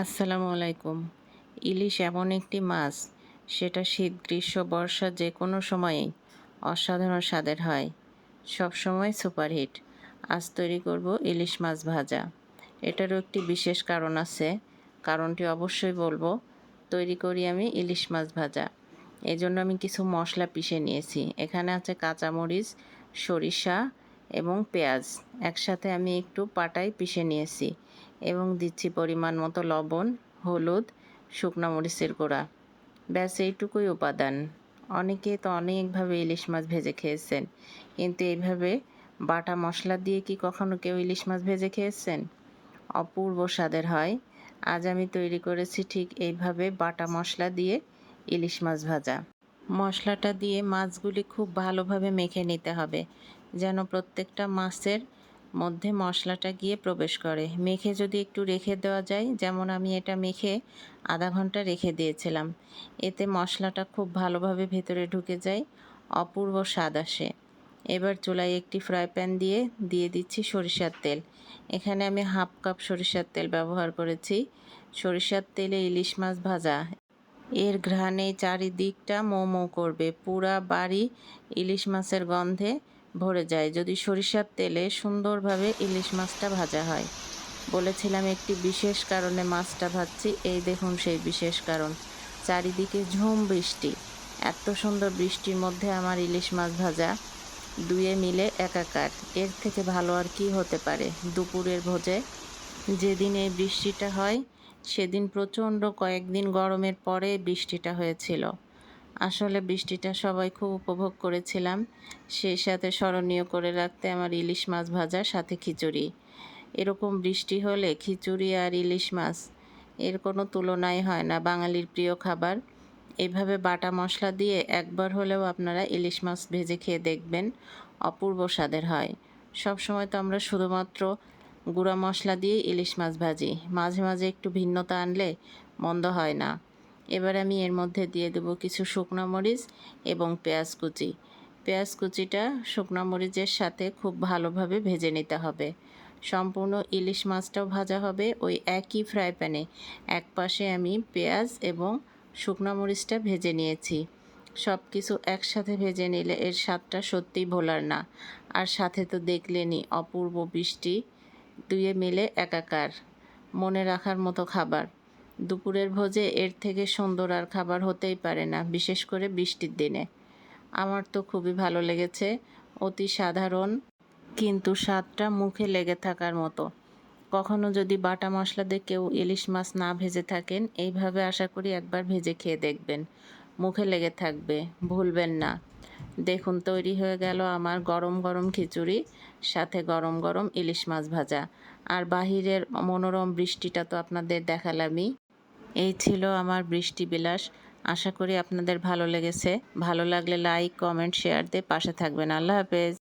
আসসালামু আলাইকুম। ইলিশ এমন একটি মাছ, সেটা শীত, গ্রীষ্ম, বর্ষা যে কোনো সময়েই অসাধারণ স্বাদের হয়। সব সময় সুপারহিট। আজ তৈরি করব ইলিশ মাছ ভাজা। এটারও একটি বিশেষ কারণ আছে। কারণটি অবশ্যই বলব, তৈরি করি আমি ইলিশ মাছ ভাজা। এই জন্য আমি কিছু মশলা পিষে নিয়েছি। এখানে আছে কাঁচামরিচ, সরিষা এবং পেঁয়াজ। একসাথে আমি একটু পাটায় পিষে নিয়েছি এবং দিচ্ছি পরিমাণ মতো লবণ, হলুদ, শুকনো মরিচের গুঁড়া। ব্যাস, এইটুকুই উপাদান। অনেকে তো অনেকভাবে ইলিশ মাছ ভেজে খেয়েছেন, কিন্তু এইভাবে বাটা মশলা দিয়ে কি কখনো কেউ ইলিশ মাছ ভেজে খেয়েছেন? অপূর্ব স্বাদের হয়। আজ আমি তৈরি করেছি ঠিক এইভাবে বাটা মশলা দিয়ে ইলিশ মাছ ভাজা। মশলাটা দিয়ে মাছগুলি খুব ভালোভাবে মেখে নিতে হবে। যেন প্রত্যেকটা মাছের মধ্যে মশলাটা গিয়ে প্রবেশ করে। মেখে যদি একটু রেখে দেওয়া যায়, যেমন আমি এটা মেখে আধা ঘণ্টা রেখে দিয়েছিলাম, এতে মশলাটা খুব ভালোভাবে ভেতরে ঢুকে যায়, অপূর্ব স্বাদ আসে। এবার চুলায় একটি ফ্রাই প্যান দিয়ে দিয়ে দিচ্ছি সরিষার তেল। এখানে আমি হাফ কাপ সরিষার তেল ব্যবহার করেছি। সরিষার তেলে ইলিশ মাছ ভাজা। এর ঘ্রাণে চারিদিকটা মো মো করবে। পুরা বাড়ি ইলিশ মাছের গন্ধে ভরে যায় যদি সরিষার তেলে সুন্দরভাবে ইলিশ মাছটা ভাজা হয়। বলেছিলাম একটি বিশেষ কারণে মাছটা ভাজছি, এই দেখুন সেই বিশেষ কারণ। চারিদিকে ঝুম বৃষ্টি। এত সুন্দর বৃষ্টির মধ্যে আমার ইলিশ মাছ ভাজা। দুয়ে মিলে একাকার। এর থেকে ভালো আর কি হতে পারে? দুপুরের ভোজে যেদিন এই বৃষ্টিটা হয়, সেদিন প্রচণ্ড কয়েকদিন গরমের পরে বৃষ্টিটা হয়েছিল। আসলে বৃষ্টিটা সবাই খুব উপভোগ করেছিলাম। সেই সাথে স্মরণীয় করে রাখতে আমার ইলিশ মাছ ভাজার সাথে খিচুড়ি। এরকম বৃষ্টি হলে খিচুড়ি আর ইলিশ মাছ এর কোনো তুলনাই হয় না বাঙালির প্রিয় খাবার। এভাবে বাটা মশলা দিয়ে একবার হলেও আপনারা ইলিশ মাছ ভেজে খেয়ে দেখবেন, অপূর্ব স্বাদের হয়। সব সময় তো আমরা শুধুমাত্র গুঁড়া মশলা দিয়ে ইলিশ মাছ ভাজি। মাঝে মাঝে একটু ভিন্নতা আনলে মন্দ হয় না। এবার আমি এর মধ্যে দিয়ে দেব কিছু শুকনো মরিচ এবং পেঁয়াজ কুচি। পেঁয়াজ কুচিটা শুকনো মরিচের সাথে খুব ভালোভাবে ভেজে নিতে হবে। সম্পূর্ণ ইলিশ মাছটাও ভাজা হবে ওই একই ফ্রাই প্যানে। এক পাশে আমি পেঁয়াজ এবং শুকনো মরিচটা ভেজে নিয়েছি। সব কিছু একসাথে ভেজে নিলে এর স্বাদটা সত্যিই ভোলার না। আর সাথে তো দেখলেনি অপূর্ব বৃষ্টি, দুয়ে মিলে একাকার, মনে রাখার মতো খাবার। দুপুরের ভোজে এর থেকে সুন্দর আর খাবার হতেই পারে না, বিশেষ করে বৃষ্টির দিনে। আমার তো খুবই ভালো লেগেছে, অতি সাধারণ, কিন্তু স্বাদটা মুখে লেগে থাকার মতো। কখনো যদি বাটা মশলা দিয়ে কেউ ইলিশ মাছ না ভেজে থাকেন, এইভাবে আশা করি একবার ভেজে খেয়ে দেখবেন। মুখে লেগে থাকবে, ভুলবেন না। দেখুন, তৈরি হয়ে গেল আমার গরম গরম খিচুড়ি, সাথে গরম গরম ইলিশ মাছ ভাজা। আর বাহিরের মনোরম বৃষ্টিটা তো আপনাদের দেখালামই। এই ছিল আমার বৃষ্টি বিলাস। আশা করি আপনাদের ভালো লেগেছে। ভালো লাগলে লাইক কমেন্ট শেয়ার দিয়ে পাশে থাকবেন। আল্লাহ হাফেজ।